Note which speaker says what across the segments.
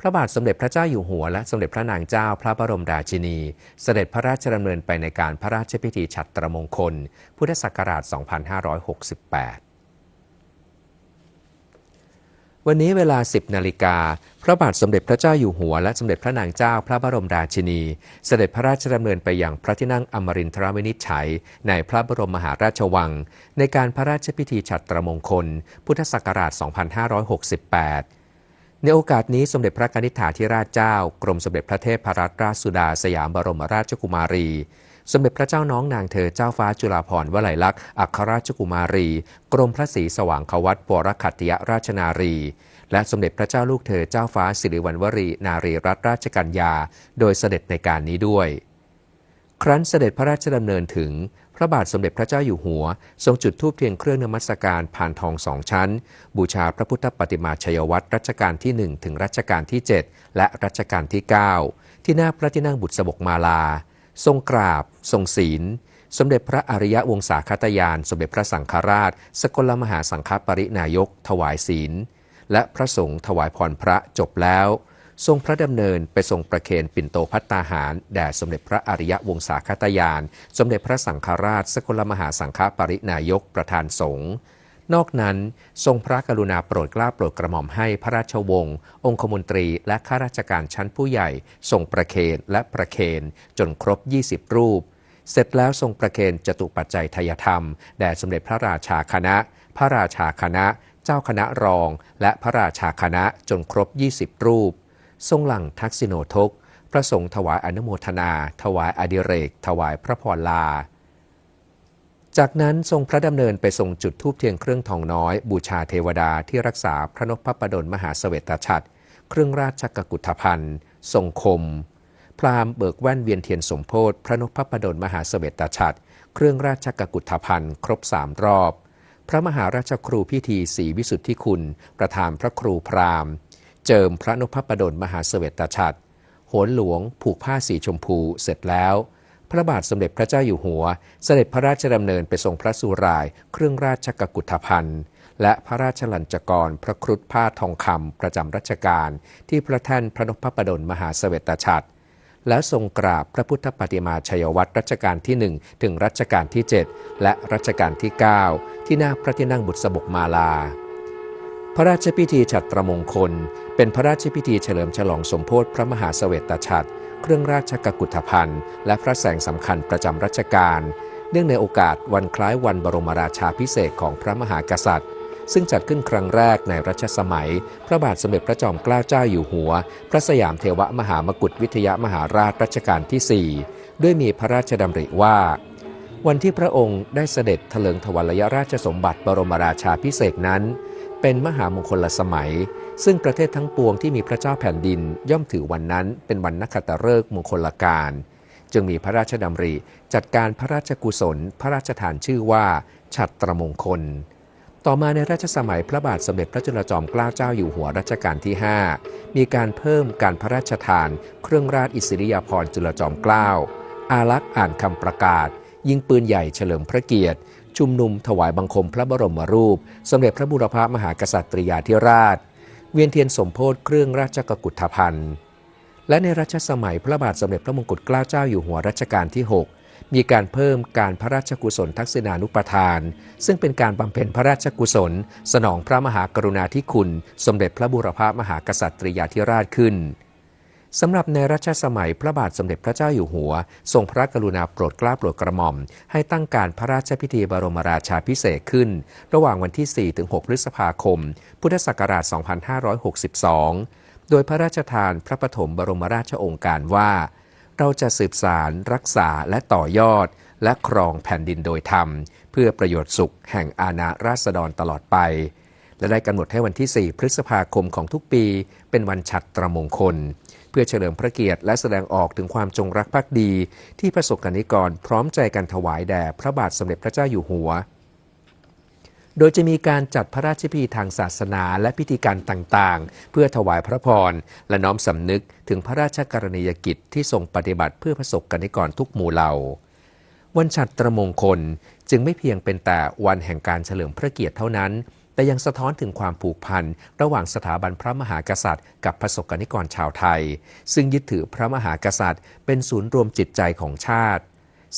Speaker 1: พระบาทสมเด็จพระเจ้าอยู่หัวและสมเด็จพระนางเจ้าพระบรมราชินี เสด็จพระราชดำเนินไปในการพระราชพิธีฉัตรมงคล พุทธศักราช 2568 วันนี้เวลา 10 นาฬิกา พระบาทสมเด็จพระเจ้าอยู่หัว และสมเด็จพระนางเจ้าพระบรมราชินี เสด็จพระราชดำเนินไปยังพระที่นั่งอมรินทรวินิจฉัย ในพระบรมมหาราชวัง ในการพระราชพิธีฉัตรมงคล พุทธศักราช 2568 ในโอกาสนี้สมเด็จพระกนิษฐาธิราชเจ้า กรมสมเด็จพระเทพรัตนราชสุดาสยามบรมราชกุมารี สมเด็จพระเจ้าน้องนางเธอเจ้าฟ้าจุฬาภรณ์วลัยลักษณ์อัครราชกุมารี กรมพระศรีสว่างควัตวรคัตติยราชนารี และสมเด็จพระเจ้าลูกเธอเจ้าฟ้าสิริวัณวรีนารีรัตนราชกัญญา โดยเสด็จในการนี้ด้วย ครั้นเสด็จพระราชดำเนินถึง ระบาทสมเด็จพระเจ้าอยู่หัว ทรงจุดธูปเทียนเครื่องนมัสการผ่านทองสองชั้น บูชาพระพุทธปฏิมาชัยวัตรรัชกาลที่ 1 ถึงรัชกาลที่ 7 และรัชกาลที่ 9 ที่หน้าพระที่นั่งบุตรสบกมาลา ทรงกราบ ทรงศีล สมเด็จพระอริยวงศาคตยาน สมเด็จพระสังฆราช สกลมหาสังฆปรินายก ถวายศีล และพระสงฆ์ถวายพรพระจบแล้ว ทรงพระดำเนินไปทรงประเคนปิ่นโตพัตตาหาร แด่สมเด็จพระอริยวงศาคตยาน สมเด็จพระสังฆราช สกลมหาสังฆปรินายกประธานสงฆ์นอกนั้นทรงพระกรุณาโปรดเกล้าโปรดกระหม่อมให้พระราชวงศ์องคมนตรีและข้าราชการชั้นผู้ใหญ่ทรงประเคนและประเคนจนครบ 20 รูป เสร็จแล้วทรงประเคนจตุปัจจัยทยธรรมแด่สมเด็จพระราชาคณะ พระราชาคณะ เจ้าคณะรอง และพระราชาคณะจนครบ 20 รูป ทรงหลังทักษิโนทก พระสงฆ์ถวายอนุโมทนา ถวายอดิเรก ถวายพระพรลา จากนั้นทรงพระดำเนินไปทรงจุดธูปเทียนเครื่องทองน้อย บูชาเทวดาที่รักษาพระนพพระดลมหาเสวตฉัตรเครื่องราชกกุฏภัณฑ์ทรงคม พราหมณ์เบิกแว่นเวียนเทียนสมโพธิพระนพพระดลมหาเสวตฉัตรเครื่องราชกกุฏภัณฑ์ครบสามรอบ พระมหาราชครูพิธีสีวิสุทธิคุณ ประธานพระครูพราหมณ์ เจิมพระนพพระดลมหาเสวตฉัตรโหนหลวง ผูกผ้าสีชมพูเสร็จแล้ว พระบาทสมเด็จพระเจ้าอยู่หัว เสด็จพระราชดำเนินไปทรงพระสุราย เครื่องราชกกุฏภัณฑ์ และพระราชลัญจกรพระครุฑผ้าทองคำประจำรัชกาลที่พระแท่นพระนพพระดลมหาเสวตฉัตรและทรงกราบพระพุทธปฏิมาชัยวัตรรัชกาลที่ 1 ถึงรัชกาลที่ 7 และรัชกาลที่ 9 ที่หน้าพระที่นั่งบุตรสบกมาลา พระราชพิธีฉัตรมงคล เป็นพระราชพิธีเฉลิมฉลองสมโพธิพระมหาเสวตฉัตรเครื่องราชกกุฏภัณฑ์ และพระแสงสำคัญประจำรัชกาล เนื่องในโอกาสวันคล้ายวันบรมราชาพิเศษของพระมหากษัตริย์ ซึ่งจัดขึ้นครั้งแรกในรัชสมัย พระบาทสมเด็จพระจอมเกล้าเจ้าอยู่หัว พระสยามเทวมหามกุฏวิทยามหาราชรัชกาลที่ 4 ด้วยมีพระราชดำริว่า วันที่พระองค์ได้เสด็จเถลิงถวัลยราชสมบัติบรมราชาพิเศษนั้น เป็นมหามงคลสมัย ซึ่งประเทศทั้งปวงที่มีพระเจ้าแผ่นดินย่อมถือวันนั้นเป็นวันนักขัตฤกษ์มงคลการ จึงมีพระราชดำริ จัดการพระราชกุศล พระราชทานชื่อว่าฉัตรมงคล ต่อมาในรัชสมัยพระบาทสมเด็จพระจุลจอมเกล้าเจ้าอยู่หัวรัชกาลที่ 5 มีการเพิ่มการพระราชทาน เครื่องราชอิสริยาภรณ์จุลจอมเกล้าอารักษ์อ่านคำประกาศ ยิงปืนใหญ่เฉลิมพระเกียรติ ชุมนุมถวายบังคมพระบรมรูป สมเด็จพระบุรพามหากษัตริยาธิราช เวียนเทียนสมโพธิเครื่องราชกกุฏภัณฑ์ และในรัชสมัยพระบาทสมเด็จพระมงกุฎเกล้าเจ้าอยู่หัวรัชกาลที่ 6 มีการเพิ่มการพระราชกุศลทักษิณานุปทาน ซึ่งเป็นการบำเพ็ญพระราชกุศล สนองพระมหากรุณาธิคุณ สมเด็จพระบุรพามหากษัตริยาธิราชขึ้น สำหรับในรัชสมัยพระบาทสมเด็จพระเจ้าอยู่หัว ทรงพระกรุณาโปรดเกล้าโปรดกระหม่อม ให้ตั้งการพระราชพิธีบรมราชาพิเศษขึ้น ระหว่างวันที่ 4-6 พฤษภาคม พุทธศักราช 2562 โดยพระราชทานพระปฐมบรมราชองค์การว่า เราจะสืบสารรักษาและต่อยอด และครองแผ่นดินโดยธรรม เพื่อประโยชน์สุขแห่งอาณาราษฎรตลอดไปและได้กำหนดให้วันที่ 4 พฤษภาคมของทุกปี เป็นวันฉัตรมงคล เพื่อเฉลิมพระเกียรติและแสดงออกถึงความจงรักภักดี ที่ประสบกนิกรพร้อมใจกันถวายแด่พระบาทสมเด็จพระเจ้าอยู่หัว โดยจะมีการจัดพระราชพิธีทางศาสนาและพิธีการต่างๆ เพื่อถวายพระพร และน้อมสำนึกถึงพระราชกรณียกิจที่ทรงปฏิบัติเพื่อประสบกนิกรทุกหมู่เหล่าวันฉัตรมงคลจึงไม่เพียงเป็นแต่วันแห่งการเฉลิมพระเกียรติเท่านั้น แต่ยังสะท้อนถึงความผูกพันระหว่างสถาบันพระมหากษัตริย์ กับประสบกนิกรชาวไทย ซึ่งยึดถือพระมหากษัตริย์ เป็นศูนย์รวมจิตใจของชาติ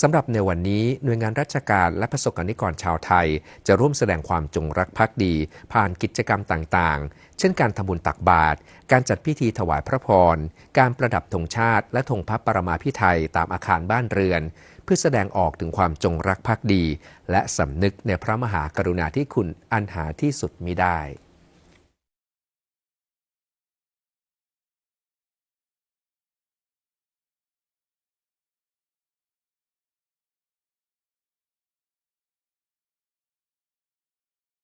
Speaker 1: สำหรับในวันนี้หน่วยงานราชการและประสบกนิกรชาวไทย จะร่วมแสดงความจงรักภักดี ผ่านกิจกรรมต่างๆ เช่นการทำบุญตักบาตรการจัดพิธีถวายพระพร การประดับธงชาติ และธงพระปรมาภิไธยตามอาคารบ้านเรือน เพื่อแสดงออกถึงความจงรักภักดี และสำนึกในพระมหากรุณาธิคุณอันหาที่สุดมิได้